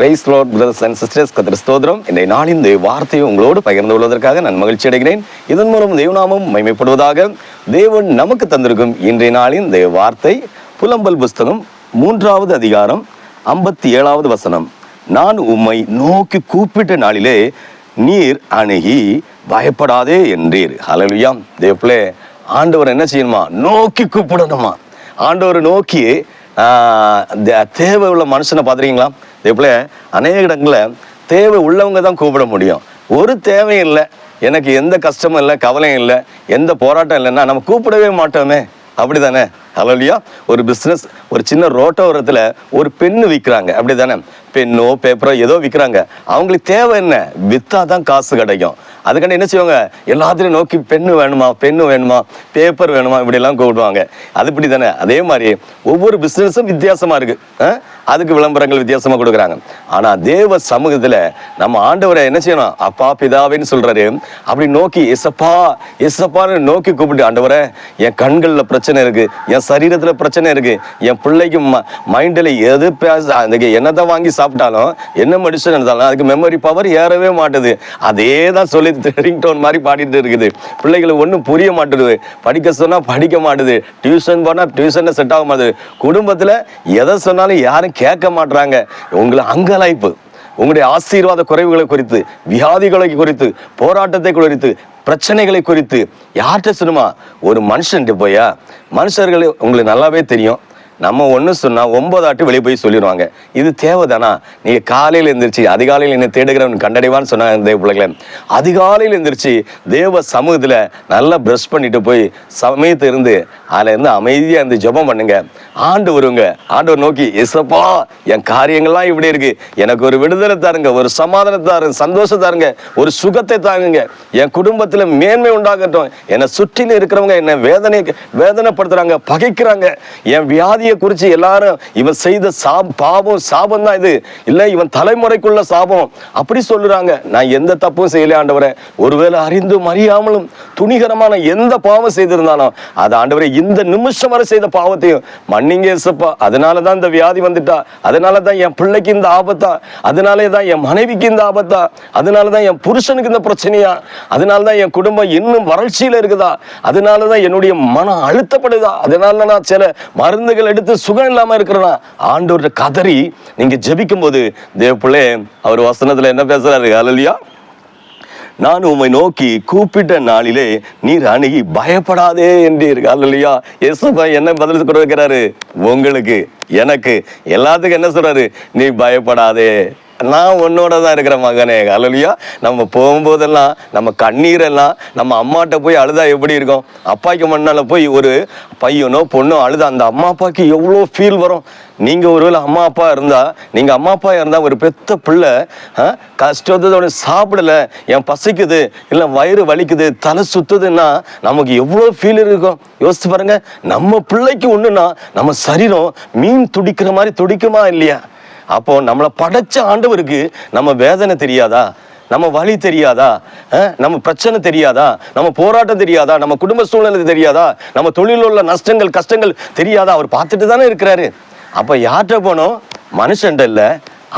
Praise lord brothers and sisters கத்திர ஸ்தோத்திரம். இந்த நாளின் இந்த வார்த்தையை உங்களோடு பகிர்ந்து கொள்வதற்காக நான் மகிழ்ச்சி அடைகிறேன். இதன் மூலம் தேவநாமம் மைமைப்படுவதாக தேவன் நமக்கு தந்திருக்கும் இன்றைய நாளின் இந்த வார்த்தை புலம்பல் புஸ்தகம் மூன்றாவது அதிகாரம் ஐம்பத்தி ஏழாவது வசனம். நான் உம்மை நோக்கி கூப்பிட்ட நாளிலே நீர் அணுகி பயப்படாதே என்றீர். ஹலலுயாம் தேவப்பிள்ளை ஆண்டவர் என்ன செய்யணுமா? நோக்கி கூப்பிடணுமா? ஆண்டவரை நோக்கி தேவை உள்ள மனுஷனை பார்த்துருக்கீங்களா? இதே அநேக இடங்களில் தேவை உள்ளவங்க தான் கூப்பிட முடியும். ஒரு தேவையும் இல்லை. எனக்கு எந்த கஷ்டமும் இல்லை கவலையும் இல்லை எந்த போராட்டம் இல்லைன்னா நம்ம கூப்பிடவே மாட்டோமே. அப்படி தானே ஹலோலியா ஒரு பிஸ்னஸ் ஒரு சின்ன ரோட்டோரத்தில் ஒரு பெண்ணு விற்கிறாங்க அப்படி தானே பெண்ணோ பேப்பரோ ஏதோ விற்கிறாங்க அவங்களுக்கு தேவை என்ன? விற்றா தான் காசு கிடைக்கும். அதுக்காண்டி என்ன செய்வாங்க? எல்லாத்திலையும் நோக்கி பெண்ணு வேணுமா பெண்ணு வேணுமா பேப்பர் வேணுமா இப்படிலாம் கூப்பிடுவாங்க. அது இப்படி தானே அதே மாதிரி ஒவ்வொரு பிஸ்னஸும் வித்தியாசமா இருக்கு. ஆ? அதுக்கு விளம்பரங்கள் வித்தியாசமாக கொடுக்குறாங்க. ஆனால் தேவ சமூகத்தில் நம்ம ஆண்டவரை என்ன செய்யணும்? அப்பா பிதாவேன்னு சொல்கிறாரு அப்படி நோக்கி எசப்பா எசப்பான்னு நோக்கி கூப்பிட்டு ஆண்டவரை என் கண்களில் பிரச்சனை இருக்குது என் சரீரத்தில் பிரச்சனை இருக்குது என் பிள்ளைக்கு மைண்டில் எது பேச அதுக்கு என்னதான் வாங்கி சாப்பிட்டாலும் என்ன மெடிசன் எடுத்தாலும் அதுக்கு மெமரி பவர் ஏறவே மாட்டுது. அதே தான் சொல்லி ரிங்டோன் மாதிரி பாடிட்டு இருக்குது. பிள்ளைகளுக்கு ஒன்றும் புரிய மாட்டுது. படிக்க சொன்னால் படிக்க மாட்டுது. டியூஷன் போனால் டியூஷனில் செட் ஆக மாட்டுது. குடும்பத்தில் எதை சொன்னாலும் யாரும் கேட்க மாட்டுறாங்க உங்களை அங்கலாய்ப்பு உங்களுடைய ஆசீர்வாத குறைவுகளை குறித்து வியாதிகளை குறித்து போராட்டத்தை குறித்து பிரச்சனைகளை குறித்து யார்கிட்ட சொல்லுமா? ஒரு மனுஷன்ட்டு போயா மனுஷர்கள் உங்களுக்கு நல்லாவே தெரியும். நம்ம ஒன்று சொன்னால் ஒன்பதாட்டு வெளியே போய் சொல்லிடுவாங்க இது தேவைதானா? நீங்கள் காலையில் எழுந்திரிச்சு அதிகாலையில் என்னை தேடுகிறவன் கண்டடைவான்னு சொன்னாங்க தேவ பிள்ளைகளை. அதிகாலையில் எழுந்திரிச்சு தேவ சமூகத்தில் நல்லா ப்ரெஷ் பண்ணிட்டு போய் சமயத்து இருந்து அதில் இருந்து அமைதியாக இருந்து ஜெபம் பண்ணுங்க. ஆண்டு வருங்க. ஆண்டவர் நோக்கி எசப்பா என் காரியங்கள்லாம் இப்படி இருக்கு. எனக்கு ஒரு விடுதலை தாருங்க ஒரு சமாதானம் தாருங்க சந்தோஷம் தாருங்க ஒரு சுகத்தை தாங்குங்க. என் குடும்பத்தில் மேன்மை உண்டாகட்டும். என்னை சுற்றிலும் இருக்கிறவங்க என்னை வேதனை வேதனைப்படுத்துறாங்க பகைக்கிறாங்க. என் வியாதியை குறித்து எல்லாரும் இவன் செய்த சா பாவம் சாபம் தான் இது. இல்லை இவன் தலைமுறைக்குள்ள சாபம். அப்படி சொல்லுறாங்க. நான் எந்த தப்பும் செய்யல ஆண்டவரே. ஒருவேளை அறிந்தும் அறியாமலும் துணிகரமான எந்த பாவம் செய்திருந்தாலும் அது ஆண்டவரே இந்த நிமிஷம் வரை செய்த பாவத்தையும் மன்னிங்க இயேசப்பா. அதனால தான் இந்த வியாதி வந்துட்டா. அதனால தான் என் பிள்ளைக்கு இந்த ஆபத்தா. அதனாலே தான் என் மனைவிக்கு இந்த ஆபத்தா. அதனால தான் என் புருஷனுக்கு இந்த பிரச்சனையா. அதனால தான் என் குடும்பம் இன்னும் வறட்சியில இருக்குதா. அதனால தான் என்னுடைய மனம் அழுத்தப்படுதா. அதனால நான் சில மருந்துகள் எடுத்து சுகம் இல்லாம இருக்கிறனா? ஆண்டவர்கிட்ட கதறி நீங்க ஜெபிக்கும் போது தேவ பிள்ளை அவர் வசனத்துல என்ன பேசுறாரு? அலலியா நான் உம்மை நோக்கி கூப்பிட்ட நாளிலே நீர் அணுகி பயப்படாதே என்றீர். அல்லையா இயேசுப்பா என்ன பதில் கொடுக்கிறாரு உங்களுக்கு எனக்கு. எல்லாத்துக்கும் என்ன சொல்றாரு? நீ பயப்படாதே. நான் உன்னோட தான் இருக்கிற மகனே அலலியா நம்ம போகும்போதெல்லாம் நம்ம கண்ணீரெல்லாம் நம்ம அம்மாட்ட போய் அழுதா எப்படி இருக்கும்? அப்பாய்க்கு மண்ணால் போய் ஒரு பையனோ பொண்ணோ அழுதா அந்த அம்மா அப்பாவுக்கு எவ்வளோ ஃபீல் வரும்? நீங்கள் ஒருவேளை அம்மா அப்பா இருந்தால் நீங்கள் அம்மா அப்பா இருந்தால் ஒரு பெத்த பிள்ளை ஆ, கஷ்டத்தோட சாப்பிடல என் பசிக்குது இல்லை வயிறு வலிக்குது தலை சுத்துதுன்னா நமக்கு எவ்வளோ ஃபீல் இருக்கும்? யோசித்து பாருங்க. நம்ம பிள்ளைக்கு ஒன்றுன்னா நம்ம சரீரம் மீன் துடிக்கிற மாதிரி துடிக்குமா இல்லையா? அப்போ நம்மளை படைச்ச ஆண்டவருக்கு நம்ம வேதனை தெரியாதா? நம்ம வழி தெரியாதா? நம்ம பிரச்சனை தெரியாதா? நம்ம போராட்டம் தெரியாதா? நம்ம குடும்ப சூழ்நிலை தெரியாதா? நம்ம தொழிலில் உள்ள நஷ்டங்கள் கஷ்டங்கள் தெரியாதா? அவர் பார்த்துட்டு தானே இருக்கிறாரு. அப்போ யார்கிட்ட போனோம் மனுஷன்ட இல்லை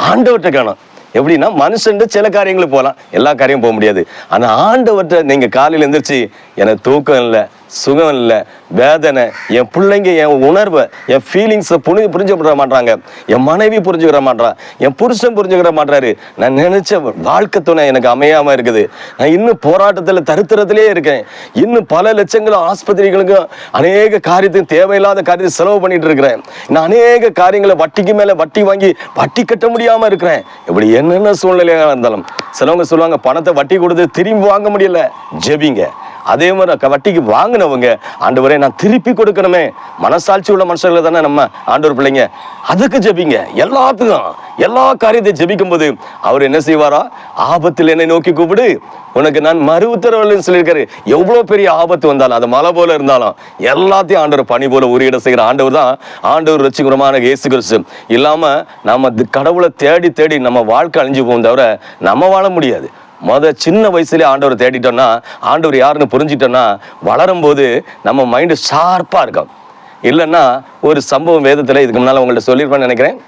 ஆண்டவர்கிட்ட காணும் எப்படின்னா மனுஷன்ட்டு சில காரியங்களுக்கு போகலாம். எல்லா காரியமும் போக முடியாது. ஆனால் ஆண்டவர்கிட்ட நீங்கள் காலையில் எந்திரிச்சு எனக்கு தூக்கம் இல்லை சுகம் இல்லை வேதனை என் பிள்ளைங்க என் உணர்வை என் ஃபீலிங்ஸை புரிஞ்சு புரிஞ்சுக்கிற மாட்டாங்க. என் மனைவி புரிஞ்சுக்கிற மாட்டா என் புருஷன் புரிஞ்சுக்கிற மாட்டாரு நான் நினைச்ச வாழ்க்கை துணை எனக்கு அமையாம இருக்குது. நான் இன்னும் போராட்டத்தில் தருத்திரத்திலே இருக்கேன். இன்னும் பல லட்சங்களும் ஆஸ்பத்திரிகளுக்கும் அநேக காரியத்தையும் தேவையில்லாத காரியத்தை செலவு பண்ணிட்டு இருக்கிறேன். நான் அநேக காரியங்களை வட்டிக்கு மேலே வட்டி வாங்கி வட்டி கட்ட முடியாமல் இருக்கிறேன். இப்படி என்னென்ன சூழ்நிலையாக இருந்தாலும் சிலவங்க சொல்லுவாங்க பணத்தை வட்டி கொடுத்து திரும்பி வாங்க முடியல. ஜெபிங்க. அதே மாதிரி க- வட்டிக்கு வாங்கினவங்க ஆண்டவரே நான் திருப்பி கொடுக்கணுமே. மனசாட்சி உள்ள மனுஷர்களை தானே நம்ம ஆண்டவர் பிள்ளைங்க. அதுக்கு ஜெபிங்க. எல்லாத்துக்கும் எல்லா காரியத்தையும் ஜெபிக்கும் போது அவர் என்ன செய்வாரா? ஆபத்தில் என்னை நோக்கி கூப்பிடு. உனக்கு நான் மறு உத்தரவு சொல்லியிருக்காரு. எவ்வளோ பெரிய ஆபத்து வந்தாலும் அது மலை போல இருந்தாலும் எல்லாத்தையும் ஆண்டவர் பணி போல உரியட செய்கிற ஆண்டவர் தான் ஆண்டவர் ரசிகரமான இயேசு கிறிஸ்து. இல்லாமல் நம்ம கடவுளை தேடி தேடி நம்ம வாழ்க்கை அழிஞ்சு போகும் தவிர நம்ம வாழ முடியாது. முத சின்ன வயசுலேயே ஆண்டவரை தேடிட்டோம்னா ஆண்டவர் யாருன்னு புரிஞ்சிட்டோம்னா வளரும்போது நம்ம மைண்டு ஷார்ப்பாக இருக்கும். இல்லைன்னா ஒரு சம்பவம் வேதத்தில் இதுக்கு முன்னால் உங்கள்கிட்ட சொல்லியிருப்பேன்னு நினைக்கிறேன்.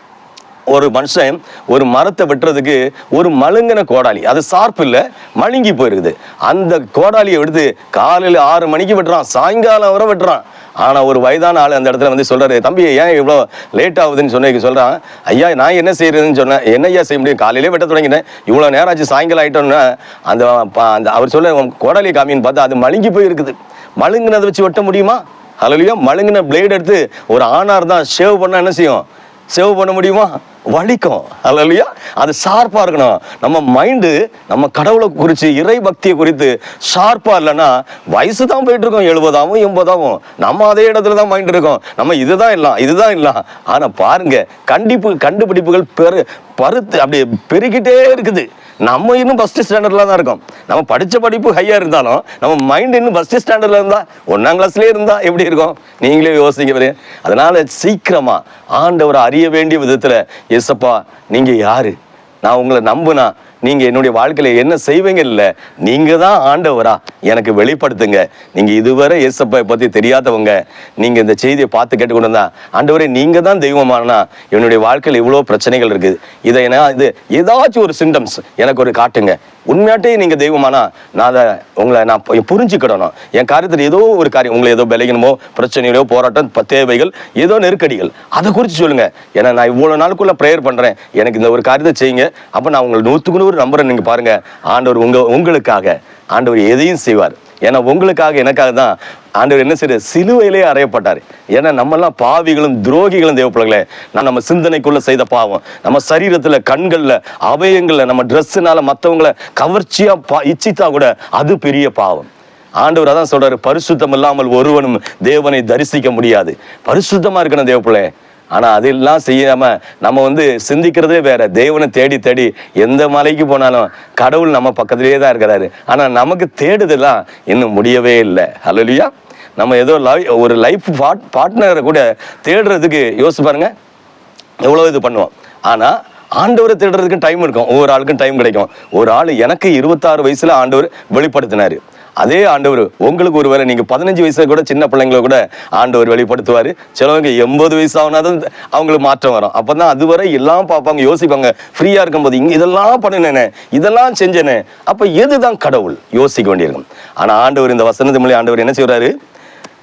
ஒரு மனுஷன் ஒரு மரத்தை வெட்டுறதுக்கு ஒரு மழுங்கின கோடாலி. அது சார்பு இல்லை மழுங்கி போயிருக்குது. அந்த கோடாலியை எடுத்து காலையில் ஆறு மணிக்கு வெட்டுறான் சாயங்காலம் வரை வெட்டுறான். ஆனால் ஒரு வயதான ஆள் அந்த இடத்துல வந்து சொல்கிறாரு தம்பி ஏன் இவ்வளோ லேட் ஆகுதுன்னு சொன்ன? சொல்கிறான் ஐயா நான் என்ன செய்யறதுன்னு சொன்னேன் என்ன ஐயா செய்ய முடியும்? காலையிலே வெட்ட தொடங்கினேன் இவ்வளோ நேரம் ஆச்சு சாயங்காலம் ஆகிட்டோன்னா அந்த அந்த அவர் சொல்ல கோடாலி காமின்னு பார்த்தா அது மழுங்கி போயிருக்குது. மழுங்கினதை வச்சு வெட்ட முடியுமா? அதுலேயும் மழுங்கின பிளேட் எடுத்து ஒரு ஆணார் தான் ஷேவ் பண்ணால் என்ன செய்யும்? சேவ் பண்ண முடியுமா? வலிக்கும். அல்லையா அது ஷார்ப்பாக இருக்கணும். நம்ம மைண்டு நம்ம கடவுளை குறித்து இறை பக்தியை குறித்து ஷார்ப்பாக இல்லைன்னா வயசு தான் போயிட்டு இருக்கோம் எழுபதாவும் எண்பதாவும். நம்ம அதே இடத்துல தான் மைண்ட் இருக்கோம். நம்ம இதுதான் இல்லாம் இதுதான் இல்லாம் ஆனால் பாருங்க கண்டிப்பு கண்டுபிடிப்புகள் பெரு பருத்து அப்படி பெருகிட்டே இருக்குது. நம்ம இன்னும் ஃபஸ்ட்டு ஸ்டாண்டர்டில் தான் இருக்கோம். நம்ம படித்த படிப்பு ஹையாக இருந்தாலும் நம்ம மைண்ட் இன்னும் ஃபஸ்ட்டு ஸ்டாண்டர்டில் இருந்தால் ஒன்றாம் கிளாஸ்லேயே இருந்தால் எப்படி இருக்கும்? நீங்களே யோசிங்க பாரு அதனால் சீக்கிரமாக ஆண்டவரை அறிய வேண்டிய விதத்தில் எசப்பா நீங்க யாரு? நான் உங்களை நம்புனா நீங்க என்னுடைய வாழ்க்கையில என்ன செய்வீங்க இல்ல நீங்க தான் ஆண்டவரா. எனக்கு வெளிப்படுத்துங்க. நீங்க இதுவரை இயேசப்பை பத்தி தெரியாதவங்க நீங்க இந்த செய்தியை பார்த்து கேட்டுக்கொண்டு இருந்தா ஆண்டவரே நீங்க தான் தெய்வமானா என்னுடைய வாழ்க்கையில இவ்வளவு பிரச்சனைகள் இருக்குது இதை என்ன இது ஏதாச்சும் ஒரு சிம்டம்ஸ் எனக்கு ஒரு காட்டுங்க. உண்மையாட்டே நீங்க தெய்வமானா நான் அதை உங்களை நான் புரிஞ்சுக்கிடணும். என் காரியத்தில் ஏதோ ஒரு காரியம் உங்களை ஏதோ விளையணுமோ பிரச்சனையிலோ போராட்டம் தேவைகள் ஏதோ நெருக்கடிகள். அதை குறித்து சொல்லுங்க. ஏன்னா நான் இவ்வளோ நாளுக்குள்ள ப்ரேயர் பண்றேன். எனக்கு இந்த ஒரு காரியத்தை செய்யுங்க. அப்போ நான் உங்களை நூற்றுக்கு நூறு நம்புறேன் நீங்க பாருங்க. ஆண்டவர் உங்க உங்களுக்காக ஆண்டவர் எதையும் செய்வார். ஏன்னா உங்களுக்காக எனக்காக தான் ஆண்டவர் என்ன செய்ய சிலுவையிலே அறையப்பட்டார். ஏன்னா நம்மெல்லாம் பாவிகளும் துரோகிகளும் தேவப்பிள்ளைகளே. நான் நம்ம சிந்தனைக்குள்ள செய்த பாவம். நம்ம சரீரத்துல கண்கள்ல அவயங்களில் நம்ம ட்ரெஸ்ஸுனால மற்றவங்கள கவர்ச்சியா பா இச்சித்தா கூட அது பெரிய பாவம். ஆண்டவர் அதான் சொல்றாரு பரிசுத்தம் இல்லாமல் ஒருவனும் தேவனை தரிசிக்க முடியாது. பரிசுத்தமா இருக்கணும் தேவப்பிள்ளை ஆனால் அதெல்லாம் செய்யாமல் நம்ம வந்து சிந்திக்கிறதே வேறு. தேவனை தேடி தேடி எந்த மலைக்கு போனாலும் கடவுள் நம்ம பக்கத்திலேயே தான் இருக்கிறாரு. ஆனால் நமக்கு தேடுதெல்லாம் இன்னும் முடியவே இல்லை. ஹalleluya. நம்ம ஏதோ லவ் ஒரு லைஃப் பாட் பார்ட்னரை கூட தேடுறதுக்கு யோசிச்சு பாருங்க. எவ்வளோ இது பண்ணுவோம். ஆனால் ஆண்டவரை தேடுறதுக்கு டைம் இருக்கும். ஒவ்வொரு ஆளுக்கும் டைம் கிடைக்கும். ஒரு ஆள் எனக்கு இருபத்தாறு வயசில் ஆண்டவர் வெளிப்படுத்தினார். அதே ஆண்டவர் உங்களுக்கு ஒருவேளை நீங்கள் பதினஞ்சு வயசுல கூட சின்ன பிள்ளைங்கள கூட ஆண்டவர் வெளிப்படுத்துவார். சிலவங்க எண்பது வயசு ஆகுனாதான் அவங்களுக்கு மாற்றம் வரும். அப்போ தான் அதுவரை எல்லாம் பார்ப்பாங்க யோசிப்பாங்க. ஃப்ரீயாக இருக்கும்போது இங்கே இதெல்லாம் பண்ணினேனே இதெல்லாம் செஞ்சேனே. அப்ப எதுதான் கடவுள்? யோசிக்க வேண்டியிருக்கும். ஆனால் ஆண்டவர் இந்த வசனத்து மொழி ஆண்டவர் என்ன செய்கிறாரு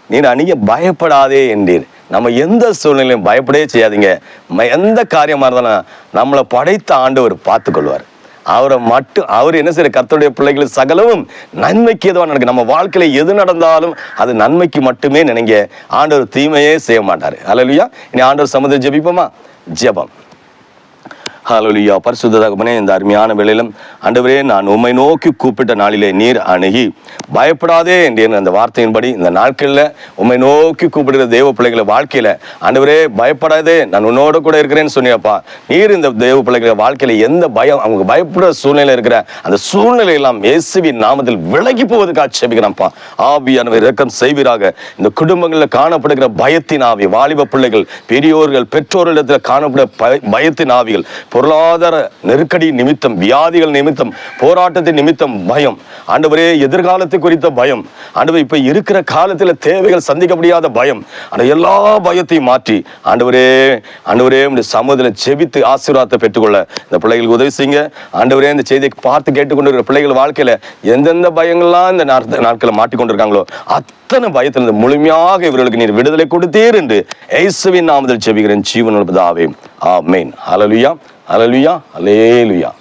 நீர் அணிய பயப்படாதே என்றீர். நம்ம எந்த சூழ்நிலையும் பயப்படவே செய்யாதீங்க. ம- எந்த காரியமாக இருந்தாலும் நம்மளை படைத்த ஆண்டவர் பார்த்துக்கொள்வார். அவரை மட்டும் அவர் என்ன செய்யற கர்த்தருடைய பிள்ளைகள் சகலவும் நன்மைக்கு எதுவாக நடக்கு. நம்ம வாழ்க்கையில எது நடந்தாலும் அது நன்மைக்கு மட்டுமே நினைங்க ஆண்டவர் தீமையே செய்ய மாட்டாரு. அலலுயா இனி ஆண்டவர் சமுதிரம் ஜெபிப்போமா? ஜெபம். ஹலோலியா பரிசுத்த தகப்பனே இந்த அருமையான வேளையிலும் அண்டவரே நான் உம்மை நோக்கி கூப்பிட்ட நாளிலே நீர் அணுகி. பயப்படாதே என்று அந்த வார்த்தையின்படி இந்த நாட்களில் உம்மை நோக்கி கூப்பிடுகிற தேவ பிள்ளைகளை வாழ்க்கையில் அண்டவரே பயப்படாதே நான் உன்னோட கூட இருக்கிறேன்னு சொன்னியப்பா. நீர் இந்த தேவ பிள்ளைகளை வாழ்க்கையில் எந்த பயம் அவங்க பயப்படுற சூழ்நிலை இருக்கிற அந்த சூழ்நிலை எல்லாம் இயேசுவின் நாமத்தில் விலகி போவதுக்கு ஆட்சேபிக்கிறேன்ப்பா ஆவியானவர் இறக்கம் செய்வீராக. இந்த குடும்பங்களில் காணப்படுகிற பயத்தின் ஆவி வாலிப பிள்ளைகள் பெரியோர்கள் பெற்றோர்களிடத்தில் காணப்பட பயத்தின் ஆவிகள் பொருளாதார நெருக்கடி நிமித்தம் வியாதிகள் நிமித்தம் போராட்டத்தின் நிமித்தம் பயம். ஆண்டவரே எதிர்காலத்தை குறித்த பயம். ஆண்டவர் இப்போ இருக்கிற காலத்தில் தேவைகள் சந்திக்க முடியாத பயம். அந்த எல்லா பயத்தையும் மாற்றி ஆண்டவரே ஆண்டவரே இந்த சமூகத்தில் செபித்து ஆசீர்வாதத்தை பெற்றுக்கொள்ள. இந்த பிள்ளைகளுக்கு உதவி செய்யுங்க. ஆண்டவரே இந்த செய்தியை பார்த்து கேட்டுக்கொண்டு இருக்கிற பிள்ளைகள் வாழ்க்கையில் எந்தெந்த பயங்கள்லாம் இந்த நாட்களை மாட்டிக்கொண்டிருக்காங்களோ அத்தனை பயத்திலிருந்து முழுமையாக இவர்களுக்கு நீர் விடுதலை கொடுத்தீர் என்று இயேசுவின் நாமத்தில் செபிக்கிறேன் ஜீவன் ஆ மெயின் அலலுயா அலலுயா அலேலுயா